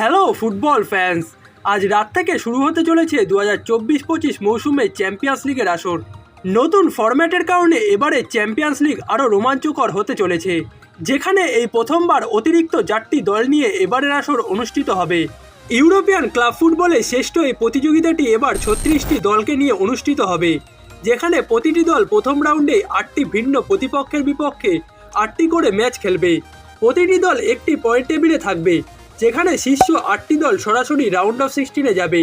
Hello football fans আজ রাত থেকে শুরু হতে চলেছে দু হাজার চব্বিশ পঁচিশ মৌসুমে চ্যাম্পিয়ন্স লিগের আসর। নতুন ফরম্যাটের কারণে এবারে চ্যাম্পিয়ন্স লিগ আরও রোমাঞ্চকর হতে চলেছে, যেখানে এই প্রথমবার অতিরিক্ত চারটি দল নিয়ে এবারের আসর অনুষ্ঠিত হবে। ইউরোপিয়ান ক্লাব ফুটবলে শ্রেষ্ঠ এই প্রতিযোগিতাটি এবার ছত্রিশটি দলকে নিয়ে অনুষ্ঠিত হবে, যেখানে প্রতিটি দল প্রথম রাউন্ডে আটটি ভিন্ন প্রতিপক্ষের বিপক্ষে আটটি করে ম্যাচ খেলবে। প্রতিটি দল একটি পয়েন্ট টেবিলে থাকবে। যেখানে শীর্ষ আটটি দল সরাসরি রাউন্ড অফ সিক্সটিনে যাবে।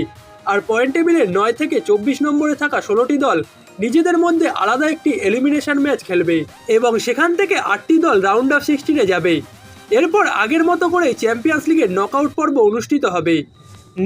আর পয়েন্ট টেবিলের নয় থেকে চব্বিশ নম্বরে থাকা ষোলোটি দল নিজেদের মধ্যে আলাদা একটি এলিমিনেশন ম্যাচ খেলবে এবং সেখান থেকে আটটি দল রাউন্ড অফ সিক্সটিনে যাবে। এরপর আগের মতো করে চ্যাম্পিয়ন্স লিগের নকআউট পর্ব অনুষ্ঠিত হবে।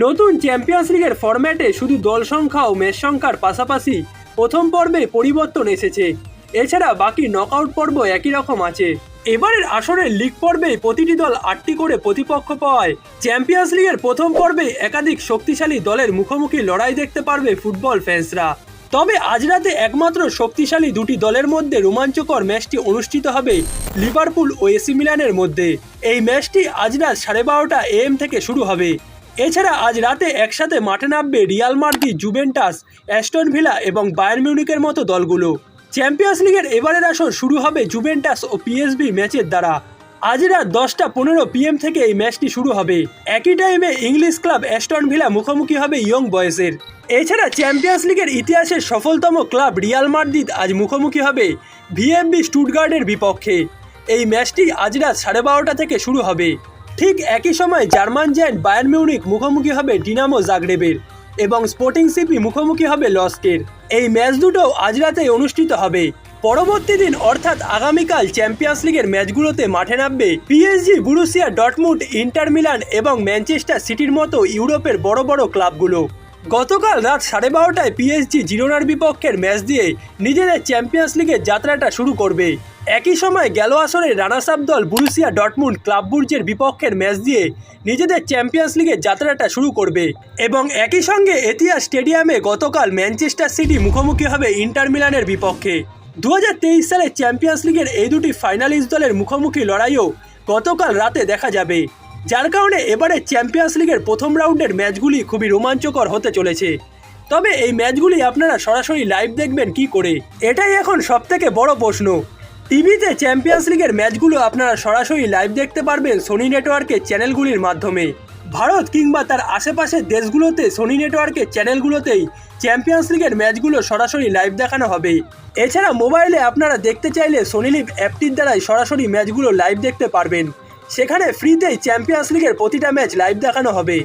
নতুন চ্যাম্পিয়ন্স লিগের ফরম্যাটে শুধু দল সংখ্যা ও ম্যাচ সংখ্যার পাশাপাশি প্রথম পর্বে পরিবর্তন এসেছে। এছাড়া বাকি নকআউট পর্ব একই রকম আছে। এবারের আসরের লিগ পর্বে প্রতিটি দল আটটি করে প্রতিপক্ষ পাওয়ায় চ্যাম্পিয়ন্স লিগের প্রথম পর্বে একাধিক শক্তিশালী দলের মুখোমুখি লড়াই দেখতে পারবে ফুটবল ফ্যান্সরা তবে আজ রাতে একমাত্র শক্তিশালী দুটি দলের মধ্যে রোমাঞ্চকর ম্যাচটি অনুষ্ঠিত হবে লিভারপুল ও এসি মিলানের মধ্যে। এই ম্যাচটি আজ রাত সাড়ে বারোটা এএম থেকে শুরু হবে। এছাড়া আজ রাতে একসাথে মাঠে নামবে Real Madrid Juventus Aston Villa এবং বায়ার মিউনিকের মতো দলগুলো। চ্যাম্পিয়ন্স লিগের এবারের আসর শুরু হবে জুভেন্টাস ও পিএসবি ম্যাচের দ্বারা। আজ রাত দশটা পনেরো পিএম থেকে এই ম্যাচটি শুরু হবে। একই টাইমে ইংলিশ ক্লাব অ্যাস্টন ভিলা মুখোমুখি হবে ইয়ং বয়েসের এছাড়া চ্যাম্পিয়ন্স লিগের ইতিহাসের সফলতম ক্লাব রিয়াল মাদ্রিদ আজ মুখোমুখি হবে ভিএমবি স্টুটগার্ডের বিপক্ষে। এই ম্যাচটি আজ রাত সাড়ে বারোটা থেকে শুরু হবে। ঠিক একই সময় জার্মান জ্যান্ট বায়ার মিউনিক মুখোমুখি হবে ডিনামো জাগরেবের এবং স্পোর্টিং সিপি মুখোমুখি হবে লস্কের। এই ম্যাচ দুটো আজ রাতেই অনুষ্ঠিত হবে। পরবর্তী দিন অর্থাৎ আগামীকাল চ্যাম্পিয়ন্স লিগের ম্যাচগুলোতে মাঠে নামবে PSG Borussia Dortmund Inter Milan এবং ম্যানচেস্টার সিটির মতো ইউরোপের বড় বড় ক্লাবগুলো। গতকাল রাত সাড়ে বারোটায় পিএসজি জিরোনার বিপক্ষের ম্যাচ দিয়ে নিজেদের চ্যাম্পিয়ন্স লিগের যাত্রাটা শুরু করবে। একই সময় গেল আসরে রানার্স আপ দল বুরুসিয়া ডটমুন্ড ক্লাব বুর্জের বিপক্ষের ম্যাচ দিয়ে নিজেদের চ্যাম্পিয়ন্স লিগের যাত্রাটা শুরু করবে। এবং একই সঙ্গে এতিয়া স্টেডিয়ামে গতকাল ম্যানচেস্টার সিটি মুখোমুখি হবে ইন্টার মিলানের বিপক্ষে। দু হাজার তেইশ সালে চ্যাম্পিয়ন্স লিগের এই দুটি ফাইনালিস্ট দলের মুখোমুখি লড়াইও গতকাল রাতে দেখা যাবে। যার কারণে এবারে চ্যাম্পিয়ন্স লিগের প্রথম রাউন্ডের ম্যাচগুলি খুবই রোমাঞ্চকর হতে চলেছে। তবে এই ম্যাচগুলি আপনারা সরাসরি লাইভ দেখবেন কি করে? এটাই এখন সবথেকে বড় প্রশ্ন। টিভিতে চ্যাম্পিয়ন্স লিগের ম্যাচগুলো আপনারা সরাসরি লাইভ দেখতে পারবেন সোনি নেটওয়ার্কের চ্যানেলগুলির মাধ্যমে। ভারত কিংবা তার আশেপাশের দেশগুলোতে সোনি নেটওয়ার্কের চ্যানেলগুলোতেই চ্যাম্পিয়ন্স লিগের ম্যাচগুলো সরাসরি লাইভ দেখানো হবে। এছাড়া মোবাইলে আপনারা দেখতে চাইলে সোনি লিভ অ্যাপটির দ্বারাই সরাসরি ম্যাচগুলো লাইভ দেখতে পারবেন। সেখানে ফ্রিতেই চ্যাম্পিয়ন্স লিগের প্রতিটা ম্যাচ লাইভ দেখানো হবে।